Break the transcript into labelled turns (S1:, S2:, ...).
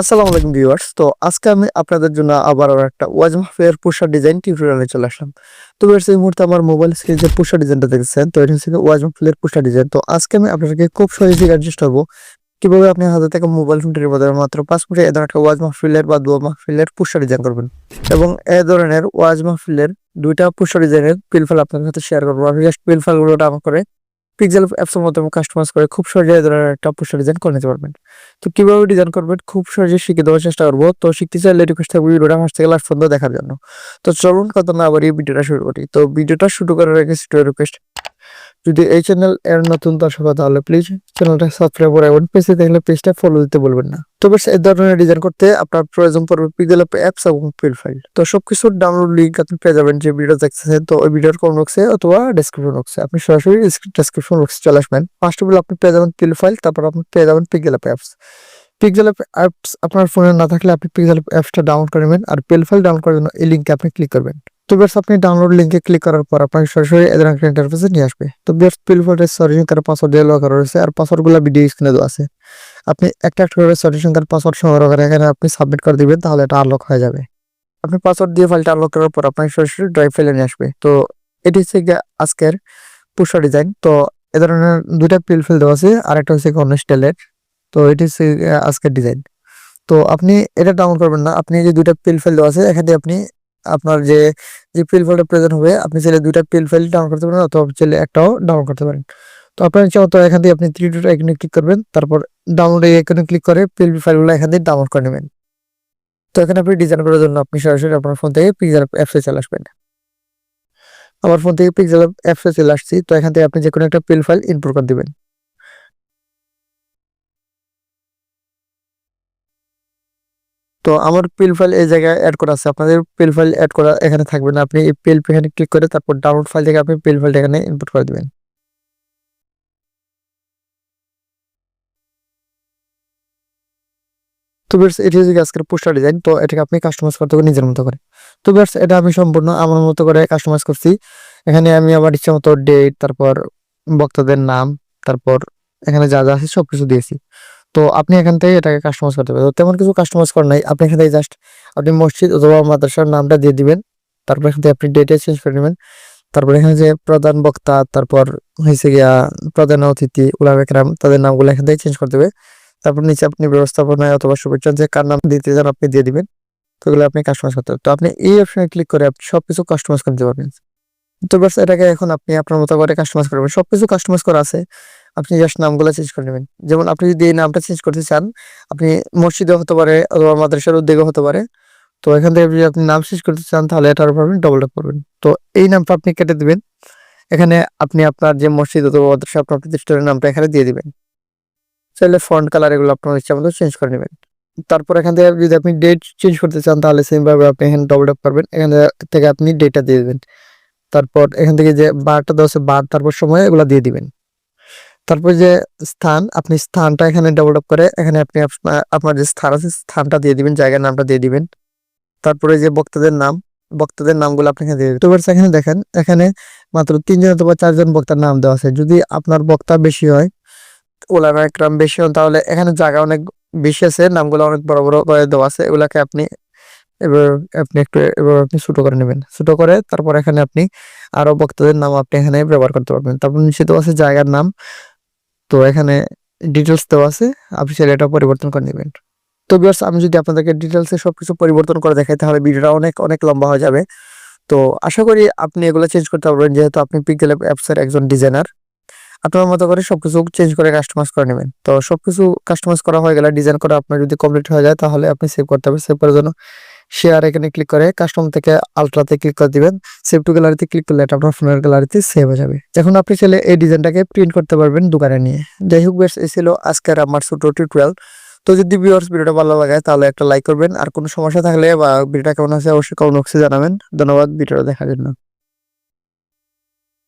S1: আসসালামু আলাইকুম ভিউয়ার্স। তো আজকে আমি আপনাদের জন্য আবার একটা ওয়াজ মাহফিলের পোশাক ডিজাইন টিউটোরিয়ালে চলে আসলাম। তো ভিউয়ার্স, এই মুহূর্তে আমার মোবাইল স্ক্রিনে যে পোশাক ডিজাইনটা দেখছেন তো এটা হচ্ছে ওয়াজ মাহফিলের পোশাক ডিজাইন। তো আজকে আমি আপনাদেরকে খুব সহজে চেষ্টা করব। কীভাবে আপনি হাতে থেকে মোবাইল ফোনটির মাধ্যমে মাত্র পাঁচ মিনিটে এ ধরনের একটা ওয়াজ মাহফিলের বা দোয়া মাহফিলের পোশাক ডিজাইন করবেন। এবং এ ধরনের ওয়াজ মাহফিলের দুইটা পোশাক ডিজাইনের পিলফাল আপনাদের সাথে শেয়ার করব। আমি জাস্ট পিলফালগুলো ডাউন করে পিক্সেল অ্যাপসের মাধ্যমে কাস্টমাইজ করে খুব সহজে ধরনের একটা পোস্টার ডিজাইন করে নিতে পারবেন। তো কীভাবে ডিজাইন করবেন? খুব সহজে শিখে দেওয়ার চেষ্টা করব। তো শিখতে চাইলে রিকোয়েস্ট থাকবে ভিডিওটা ফার্স্ট থেকে লাস্ট পর্যন্ত দেখার জন্য। তো চলুন কথা না আবার এই ভিডিওটা শুরু করি। তো ভিডিওটা শুরু করার আগে রিকোয়েস্ট যদি এই চ্যানেল এর নতুন দর্শক তাহলে প্লিজ চ্যানেলটা সাবস্ক্রাইব করে রাখবেন। পেজে দেখলে পেজটা ফলো দিতে বলবেন না। তো বেশ, এই ধরনের ডিজাইন করতে আপনার প্রয়োজন পড়বে পিক্সেল অ্যাপস এবং ফিল ফাইল তো সবকিছুর ডাউনলোড লিঙ্ক আপনি পেয়ে যাবেন যে ভিডিও দেখতেছেন। তো ওই ভিডিওর কোন বক্সে অথবা ডেসক্রিপশন বক্সে আপনি সরাসরি ডেসক্রিপশন বক্সে চলে আসবেন। ফার্স্ট অফ অল আপনি পেয়ে যাবেন পিল ফাইল তারপর আপনি পেয়ে যাবেন পিক্সেল অ্যাপস পিক্সেল অ্যাপস আপনার ফোনে না থাকলে আপনি পিক্সেল অ্যাপসটা ডাউনলোড করে নেবেন। আর পিল ফাইল ডাউনলোড করার জন্য এই লিঙ্কে আপনি ক্লিক করবেন। তো বেশ আপনি ডাউনলোড লিঙ্কে ক্লিক করার পর আপনাকে সরাসরি এদের একটা ইন্টারফেসে নিয়ে আসবে। তো বেশ পিল ফাইলের সলিউশন তার পাসওয়ার্ড দিয়ে লক করা রয়েছে আর পাসওয়ার্ডগুলো ভিডিও স্ক্রিনে দেওয়া আছে। আপনি একটা একটা করে সলিউশন তার পাসওয়ার্ড সংগ্রহ করে এখানে আপনি সাবমিট করে দিবেন, তাহলে এটা আনলক হয়ে যাবে। আপনি পাসওয়ার্ড দিয়ে ফাইলটা আনলক করার পর আপনাকে সরাসরি ড্রাইভ ফাইলে নিয়ে আসবে। তো এটি হচ্ছে আজকের পুষা ডিজাইন তো এ ধরনের দুইটা পিল ফিল দেওয়া আছে আর একটা হচ্ছে অন্য স্টাইলের তো এটি হচ্ছে আজকের ডিজাইন তো আপনি এটা ডাউনলোড করবেন না, আপনি যে দুইটা পিল ফাইল দেওয়া আছে, এখানে আপনি আপনার যে যে পিল ফাইলটা প্রয়োজন হবে, আপনি চাইলে দুইটা পিল ফাইল ডাউনলোড করতে পারেন অথবা চাইলে একটাও ডাউনলোড করতে পারেন। তো আপনার ইচ্ছা মতো এখান থেকে আপনি থ্রি ডট এখানে ক্লিক করবেন, তারপর ডাউনলোড এখানে ক্লিক করে পিল ফাইলগুলো এখান থেকে ডাউনলোড করে নেবেন। তো এখানে আপনি ডিজাইন করার জন্য আপনি সরাসরি আপনার ফোন থেকে পিক্সেল অ্যাপসে চলে আসবেন। আমার ফোন থেকে পিক্সেল অ্যাপসে চলে আসছি, তো এখান থেকে আপনি যে কোনো একটা পিল ফাইল ইনপুট করে দিবেন। তো আমার পিল ফাইল এই জায়গায় অ্যাড করা আছে। আপনাদের পিল ফাইল অ্যাড করা এখানে থাকবে না। আপনি এই পিল এখানে ক্লিক করে তারপর ডাউনলোড ফাইল থেকে আপনি পিল ফাইলটা এখানে ইনপুট করে দিবেন। তো বেশ এটি হচ্ছে আজকের পোস্টার ডিজাইন। তো এটাকে আপনি কাস্টমাইজ করতে নিজের মতো করে। তো বেশ এটা আমি সম্পূর্ণ আমার মতো করে কাস্টমাইজ করছি। এখানে আমি আমার ইচ্ছা মতো ডেট তারপর বক্তাদের নাম, তারপর এখানে যা যা আছে সবকিছু দিয়েছি। তো আপনি এখান থেকে এটাকে কাস্টমাইজ করতে পারেন। তেমন কিছু কাস্টমাইজ করার নাই। আপনি এখান থেকে জাস্ট আপনি মসজিদ অথবা মাদ্রাসার নামটা দিয়ে দিবেন। তারপর এখান থেকে আপনি ডেটে চেঞ্জ করে নেবেন। তারপর এখানে যে প্রধান বক্তা, তারপর হয়েছে গিয়া প্রধান অতিথি উলামেকরাম তাদের নামগুলো এখান থেকে চেঞ্জ করে দেবে। তারপর নিচে আপনি ব্যবস্থাপনায় অথবা শুভেচ্ছা যে কার নাম দিতে চান আপনি দিয়ে দিবেন। এগুলো আপনি কাস্টমাইজ করতে হবে। তো আপনি এই অপশনে ক্লিক করে আপনি সবকিছু কাস্টমাইজ করতে পারবেন। তো বাস এটাকে এখন আপনি আপনার মতো করে কাস্টমাইজ করবেন সবকিছু কাস্টমাইজ করা আছে। আপনি জাস্ট নামগুলো চেঞ্জ করে নেবেন। যেমন আপনি যদি এই নামটা চেঞ্জ করতে চান, আপনি মসজিদে হতে পারে অথবা মাদ্রাসার উদ্যোগে হতে পারে, তো এখান থেকে যদি আপনি নাম চেঞ্জ করতে চান, তাহলে এটার উপর আপনি ডবল করবেন। তো এই নামটা আপনি কেটে দিবেন। এখানে আপনি আপনার যে মসজিদ অথবা মাদ্রাসা আপনার প্রতিষ্ঠানের নামটা এখানে দিয়ে দিবেন। চাইলে ফন্ট কালার এগুলো আপনার ইচ্ছা মতো চেঞ্জ করে নেবেন। তারপর এখান থেকে যদি আপনি ডেট চেঞ্জ করতে চান, তাহলে সেম ভাবে আপনি এখানে ডবল ট্যাপ করবেন। এখান থেকে আপনি ডেটটা দিয়ে দেবেন। তারপর এখান থেকে যে বারটা আছে বার তারপর সময় এগুলো দিয়ে দিবেন। তারপর যে স্থান, আপনি স্থানটা এখানে ডেভেলপ করে, এখানে আপনি আপনার যে স্থান আছে, স্থানটা দিয়ে দিবেন, জায়গার নামটা দিয়ে দিবেন। তারপরে যে বক্তাদের নাম, বক্তাদের নামগুলো আপনি এখানে দিয়ে দিবেন। তো এখানে দেখেন, এখানে মাত্র তিনজন অথবা চারজন বক্তার নাম দেওয়া আছে। যদি আপনার বক্তা বেশি হয়, ওলামা একরাম বেশি হন, তাহলে এখানে জায়গা অনেক বেশি আছে, নামগুলো অনেক বড় বড় করে দেওয়া আছে। এগুলাকে আপনি এবার, আপনি একটু, এবার আপনি ছোটো করে নেবেন। ছোটো করে তারপর এখানে আপনি আরও বক্তাদের নাম আপনি এখানে ব্যবহার করতে পারবেন। তারপর নিশ্চিত আছে জায়গার নাম তো এখানে ডিটেলস দেওয়া আছে। আপনি চাইলে এটা পরিবর্তন করে নেবেন তো বিয়ার্স আমি যদি আপনাদেরকে ডিটেলসে সবকিছু পরিবর্তন করে দেখাই, তাহলে ভিডিওটা অনেক অনেক লম্বা হয়ে যাবে। তো আশা করি আপনি এগুলো চেঞ্জ করতে পারবেন, যেহেতু আপনি পিকজেল অ্যাপসের একজন ডিজাইনার আপনার মতো করে সবকিছু চেঞ্জ করে কাস্টমাইজ করে নেবেন। তো সবকিছু কাস্টমাইজ করা হয়ে গেলে ডিজাইন করা আপনার যদি কমপ্লিট হয়ে যায়, তাহলে আপনি সেভ করতে হবে। সেভ করার জন্য শেয়ার এখানে ক্লিক করে কাস্টম থেকে আলট্রাতে ক্লিক করে দিবেন। সেভ টু গ্যালারিতে ক্লিক করলে এটা আপনার ফোনের গ্যালারিতে সেভ হয়ে যাবে। এখন আপনি চাইলে এই ডিজাইনটাকে প্রিন্ট করতে পারবেন দোকানে নিয়ে। যাই হোক বেশ এই ছিল আজকের আমার ছোট টিউটোরিয়াল তো যদি ভিউয়ার্স ভিডিওটা ভালো লাগে তাহলে একটা লাইক করবেন। আর কোনো সমস্যা থাকলে বা ভিডিওটা কেমন আছে অবশ্যই কমেন্ট বক্সে জানাবেন। ধন্যবাদ, ভিডিওটা দেখার জন্য।